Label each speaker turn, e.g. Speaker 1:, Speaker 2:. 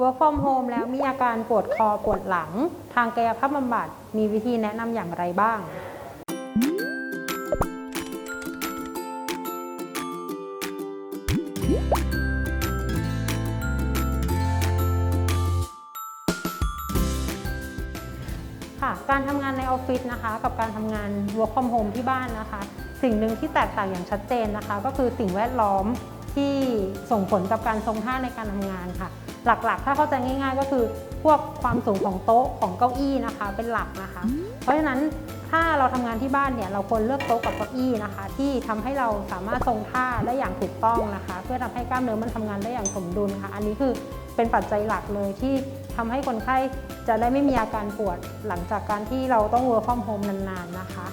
Speaker 1: work from home แล้วมีอาการปวดคอปวดหลัง ทางกายภาพบำบัดมีวิธีแนะนำอย่างไรบ้าง ค่ะ การทำงานในออฟฟิศนะคะ กับการทำงาน work from home ที่บ้านนะคะ สิ่งหนึ่งที่แตกต่างอย่างชัดเจนนะคะ ก็คือสิ่งแวดล้อม ที่ส่งผลกับการทรงท่าในการทำงานค่ะ หลักๆ ถ้าเข้าใจง่าย ๆ ก็คือพวกความสูงของโต๊ะของเก้าอี้นะคะ เป็นหลักนะคะ เพราะฉะนั้นถ้าเราทำงานที่บ้านเนี่ยเราควรเลือกโต๊ะกับเก้าอี้นะคะ ที่ทำให้เราสามารถทรงท่าได้อย่างถูกต้องนะคะ เพื่อทำให้กล้ามเนื้อมันทำงานได้อย่างสมดุลค่ะ อันนี้คือเป็นปัจจัยหลักเลยที่ทำให้คนไข้จะได้ไม่มีอาการปวดหลังจากการที่เราต้อง work from home นานๆนะคะ